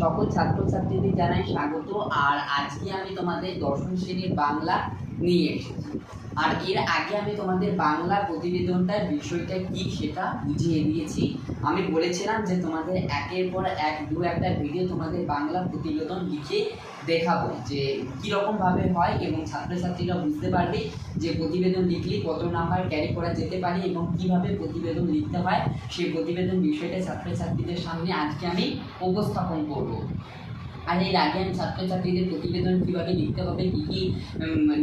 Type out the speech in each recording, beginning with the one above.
সকল ছাত্রছাত্রীদের জানাই স্বাগত। আর আজকে আমি তোমাদের দশম শ্রেণির বাংলা নিয়ে এসেছি। আর এর আগে আমি তোমাদের বাংলা প্রতিবেদনটার বিষয়টা কি সেটা বুঝিয়ে দিয়েছি। আমি বলেছিলাম যে তোমাদের একের পর এক দু একটা ভিডিও তোমাদের বাংলা প্রতিবেদন লিখে দেখাবো যে কীরকম ভাবে হয় এবং ছাত্রছাত্রীরা বুঝতে পারবে যে প্রতিবেদন লিখলে কত নাম্বার ক্যারি করা যেতে পারে এবং কীভাবে প্রতিবেদন লিখতে হয়। সেই প্রতিবেদন বিষয়টা ছাত্রছাত্রীদের সামনে আজকে আমি উপস্থাপন করব। আর এর আগে আমি ছাত্রছাত্রীদের প্রতিবেদন কীভাবে লিখতে হবে, কী কী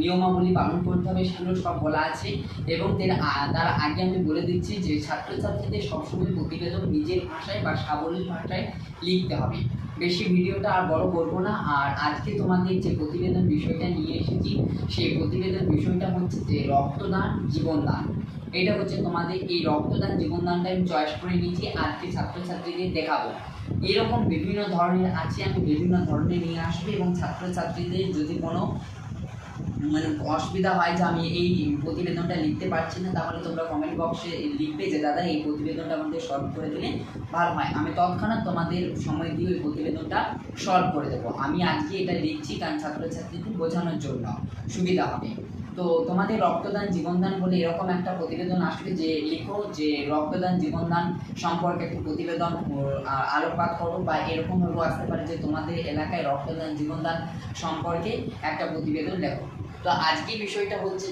নিয়মাবলী পালন করতে হবে সেগুলো সব বলা আছে। এবং তার আগে আমি বলে দিচ্ছি যে ছাত্রছাত্রীদের সবসময় প্রতিবেদন নিজের ভাষায় বা সাবলীল ভাষায় লিখতে হবে। বেশি ভিডিওটা আর বড় করব না। আর আজকে তোমাদের যে প্রতিবেদন বিষয়টা নিয়ে এসেছি, সেই প্রতিবেদন বিষয়টা হচ্ছে যে রক্তদান, জীবনদান। এটা হচ্ছে তোমাদের এই রক্তদান, জীবনদানটা আমি চয়েস করে নিয়েছি, আজকে ছাত্রছাত্রীদের দেখাবো। এরকম বিভিন্ন ধরনের আছে, আমি বিভিন্ন ধরনের নিয়ে আসব এবং ছাত্রছাত্রীদের যদি কোনো মানে অসুবিধা হয় যে আমি এই প্রতিবেদনটা লিখতে পারছি না, তাহলে তোমরা কমেন্ট বক্সে লিখবে যে, দাদা, এই প্রতিবেদনটা আমাদের সলভ করে দিলে ভালো হয়। আমি তৎক্ষণাৎ তোমাদের সময় দিয়ে ওই প্রতিবেদনটা সলভ করে দেবো। আমি আজকে এটা লিখছি, কারণ ছাত্রছাত্রীদের বোঝানোর জন্য সুবিধা হবে। তো তোমাদের রক্তদান, জীবনদান বলে এরকম একটা প্রতিবেদন আসবে যে লেখো যে রক্তদান, জীবনদান সম্পর্কে একটা প্রতিবেদন আলোকপাত করো বা এরকমভাবেও আসতে পারে যে তোমাদের এলাকায় রক্তদান, জীবনদান সম্পর্কে একটা প্রতিবেদন লেখো। তো আজকে বিষয়টা হচ্ছে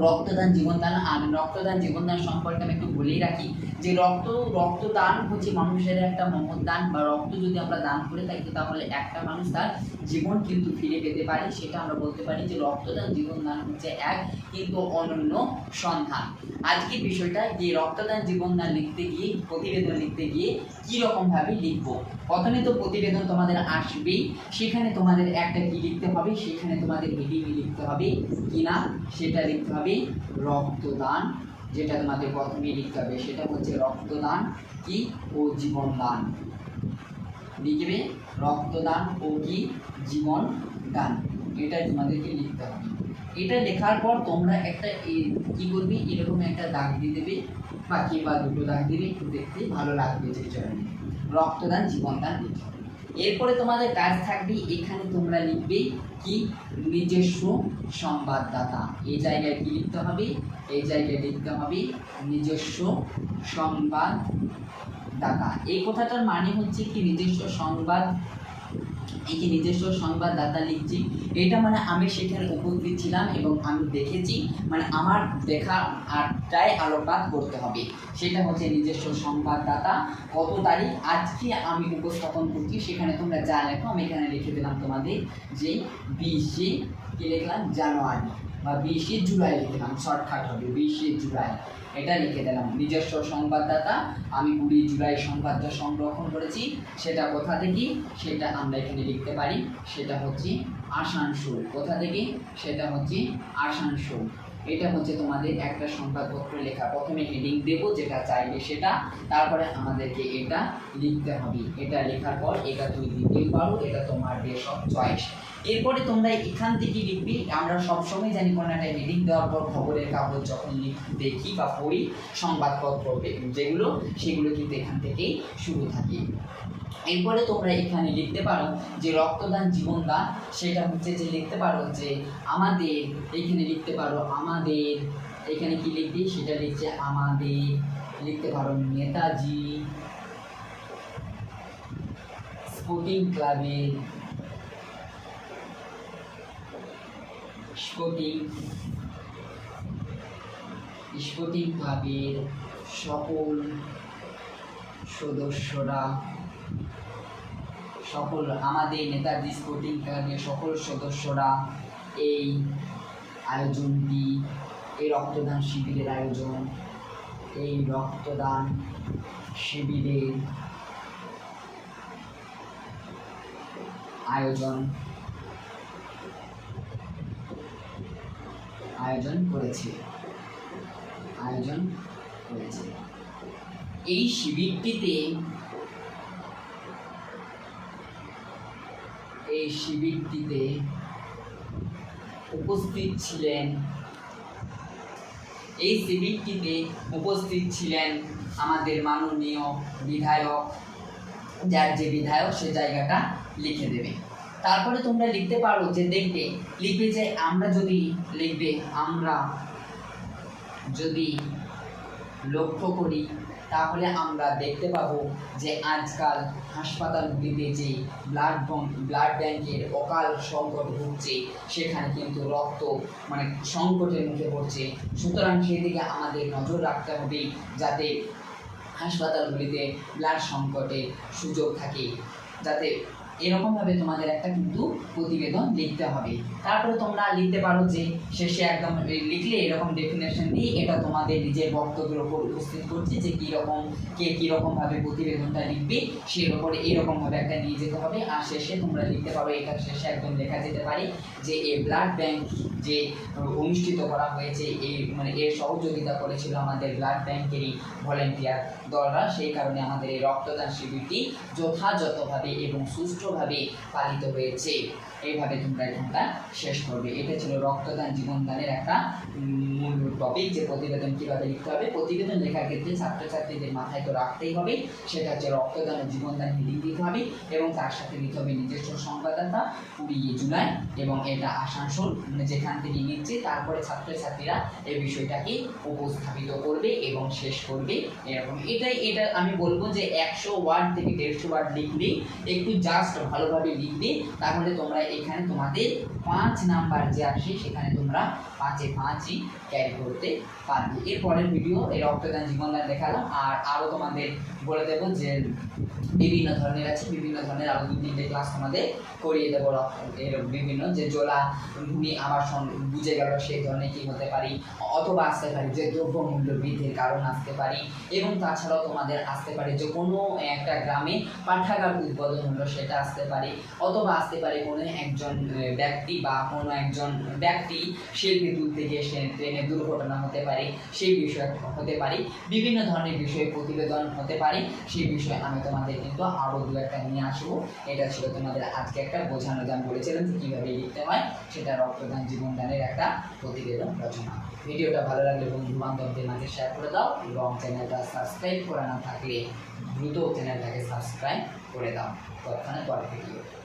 রক্তদান জীবনদান আর রক্তদান জীবনদান সম্পর্কে আমি একটু বলেই রাখি যে রক্ত, রক্তদান হচ্ছে মানুষের একটা মহৎ দান বা রক্ত যদি আমরা দান করে থাকি তাহলে একটা মানুষ তার জীবন কিন্তু ফিরে পেতে পারে। সেটা আমরা বলতে পারি যে রক্তদান জীবনদান হচ্ছে এক কিন্তু অনন্য সন্ধান। আজকের বিষয়টা যে রক্তদান জীবনদান লিখতে গিয়ে, প্রতিবেদন লিখতে গিয়ে কী রকমভাবে লিখব? প্রথমে তো প্রতিবেদন তোমাদের আসবেই। সেখানে তোমাদের একটা কি লিখতে হবে? সেখানে তোমাদের হেডিং লিখতে হবে কি না সেটা লিখতে হবে। রক্তদান, যেটা তোমাদের প্রথমে লিখতে হবে, সেটা হচ্ছে রক্তদান কি ও জীবনদান। লিখবে রক্তদান ও কি জীবন দান এটা তোমাদেরকে লিখতে হবে। এটা লেখার পর তোমরা একটা কি করবে, এরকম একটা দাগ দিয়ে দেবে বা কি বা দুটো দাগ দিলে একটু দেখতে ভালো লাগবে যে জন্য রক্তদান, জীবনদান লিখে। এরপরে তোমাদের কাজ থাকবে, এখানে তোমরা লিখবে কি? নিজস্ব সংবাদদাতা। এই জায়গায় কি লিখতে হবে? এই জায়গায় লিখতে হবে নিজস্ব সংবাদদাতা। এই কথাটার মানে হচ্ছে কি? নিজস্ব সংবাদ যে নিজস্ব সংবাদদাতা লিখছি, এটা মানে আমি সেখানে উপস্থিত ছিলাম এবং আমি দেখেছি মানে আমার দেখা আটটায় আলোকপাত করতে হবে। সেটা হচ্ছে নিজস্ব সংবাদদাতা, কত তারিখ, আজকে আমি উপস্থাপন করছি, সেখানে তোমরা যা লেখো, আমি এখানে লিখে দিলাম তোমাদের যে বিশে কি লিখলাম? জানুয়ারি। বা বিশে জুলাই লিখলাম, শর্টকাট হবে, বিশে জুলাই। এটা লিখে দিলাম। নিজস্ব সংবাদদাতা, আমি কুড়ি জুলাই সংবাদটা সংরক্ষণ করেছি। সেটা কোথা থেকে? সেটা আমরা এখানে লিখতে পারি। সেটা হচ্ছে আসানসোল। কোথা থেকে? সেটা হচ্ছে আসানসোল। এটা হচ্ছে তোমাদের একটা সংবাদপত্র লেখা। প্রথমে হেডিং দেবো, যেটা চাইবে সেটা, তারপরে আমাদেরকে এটা লিখতে হবে। এটা লেখার পর এটা তুমি দিতেও পারো এটা তোমার বেশ অফ চয়েস এরপরে তোমরা এখান থেকে লিখবে, আমরা সবসময় জানি কোনো একটা হেডিং দেওয়ার পর খবরের কাগজ যখন দেখি বা পড়ি, সংবাদপত্র যেগুলো, সেগুলো কিন্তু এখান থেকেই শুরু থাকে। এরপরে তোমরা এখানে লিখতে পারো যে রক্তদান জীবনদান সেটা হচ্ছে যে লিখতে পারো যে আমাদের, এখানে লিখতে পারো আমাদের, এখানে কি লিখবে? সেটা লিখছে আমাদের, লিখতে পারো নেতাজি, স্পোর্টিং ক্লাবের স্পোর্টিং স্পোর্টিং ক্লাবের সকল সদস্যরা সকল আমাদের নেতাজি স্পোর্টিং ক্লাবের সকল সদস্যরা এই আয়োজনটি, এই রক্তদান শিবিরের আয়োজন, এই রক্তদান শিবিরের আয়োজন আয়োজন করেছে। আয়োজন করেছে। এই শিবিরটিতে এই শিবিরটিতে উপস্থিত ছিলেন। এই শিবিরটিতে উপস্থিত ছিলেন আমাদের মাননীয় বিধায়ক, যার যে বিধায়ক সে জায়গাটা লিখে দেবে। তারপরে তোমরা লিখতে পারো যে দেখবে, লিখবে যে আমরা যদি, লিখবে আমরা যদি লক্ষ্য করি, তাহলে আমরা দেখতে পাব যে আজকাল হাসপাতালগুলিতে যে ব্লাড ব্লাড ব্যাংকের অকাল সংকট ঘটছে, সেখানে কিন্তু রক্ত মানে সংকটের মুখে পড়ছে। সুতরাং সেদিকে আমাদের নজর রাখতে হবে যাতে হাসপাতালগুলিতে ব্লাড সংকটের সুযোগ থাকে, যাতে এরকমভাবে তোমাদের একটা কিন্তু প্রতিবেদন লিখতে হবে। তারপরে তোমরা লিখতে পারো যে শেষে একদম লিখলে এরকম ডেফিনেশন দিয়ে এটা তোমাদের নিজের বক্তব্যের ওপর উপস্থিত করছে যে কীরকম, কে কীরকমভাবে প্রতিবেদনটা লিখবে, সের ওপরে এরকমভাবে একটা নিয়ে যেতে হবে। আর শেষে তোমরা লিখতে পারো এটা শেষে একদম লেখা যেতে পারে যে এই ব্লাড ব্যাংক যে অনুষ্ঠিত করা হয়েছে এই মানে এর সহযোগিতা করেছিল আমাদের ব্লাড ব্যাংকেরই ভলেন্টিয়ার দলরা। সেই কারণে আমাদের এই রক্তদান শিবিরটি যথাযথভাবে এবং সুষ্ঠুভাবে পালিত হয়েছে। এইভাবে তোমরা এখানটা শেষ করবে। এটা ছিল রক্তদান জীবনদানের একটা মূল টপিক যে প্রতিবেদন কীভাবে লিখতে হবে, প্রতিবেদন লেখার ক্ষেত্রে ছাত্রছাত্রীদের মাথায় তো রাখতেই হবে, সেটা হচ্ছে রক্তদান ও জীবনদান হেডিং দিতে হবে এবং তার সাথে দিতে হবে নিজস্ব সংবাদদাতা কুড়ি জুলাই এবং এটা আসানসোল মানে যেখান থেকে নিচ্ছে, তারপরে ছাত্রছাত্রীরা এই বিষয়টাকে উপস্থাপিত করবে এবং শেষ করবে এরকম। এটাই, এটা আমি বলব যে একশো ওয়ার্ড থেকে দেড়শো ওয়ার্ড লিখলে একটু জাস্ট ভালোভাবে লিখবে, তাহলে তোমরা এখানে তোমাদের পাঁচ নাম্বার যে আসে সেখানে তোমরা পাঁচে পাঁচই ক্যারি করতে পারবে। এরপরের ভিডিও এই রক্তদান জীবনদান দেখালাম, আর আরও তোমাদের বলে দেবো যে বিভিন্ন ধরনের আছে, বিভিন্ন ধরনের আরও দু তিনটে ক্লাস তোমাদের করিয়ে দেবো এর বিভিন্ন যে জোলা ভূমি আবাসন বুঝে গেল সেই ধরনের কি হতে পারি, অথবা আসতে পারি, যে দ্রব্যমূল্য বৃদ্ধির কারণ আসতে পারি, এবং তাছাড়াও তোমাদের আসতে পারে যে কোনো একটা গ্রামে পাঠাগার উদ্বোধন হলো, সেটা আসতে পারে, অথবা আসতে পারে কোনো একজন ব্যক্তি বা কোনো একজন ব্যক্তি শিল্পী তুলতে গিয়ে সে ট্রেনে দুর্ঘটনা হতে পারে, সেই বিষয় হতে পারে, বিভিন্ন ধরনের বিষয়ে প্রতিবেদন হতে পারে, সেই বিষয়ে আমি তোমাদের কিন্তু আরও দু একটা নিয়ে আসব। এটা ছিল তোমাদের আজকে একটা বোঝানো যে আমি বলেছিলাম যে কীভাবে লিখতে হয়, সেটা রক্তদান জীবনদানের একটা প্রতিবেদন রচনা। ভিডিওটা ভালো লাগলে বন্ধু বান্ধবদের মাঝে শেয়ার করে দাও এবং চ্যানেলটা সাবস্ক্রাইব করা না থাকলে দ্রুত চ্যানেলটাকে সাবস্ক্রাইব করে দাও। তৎক্ষণে পরে ভিডিও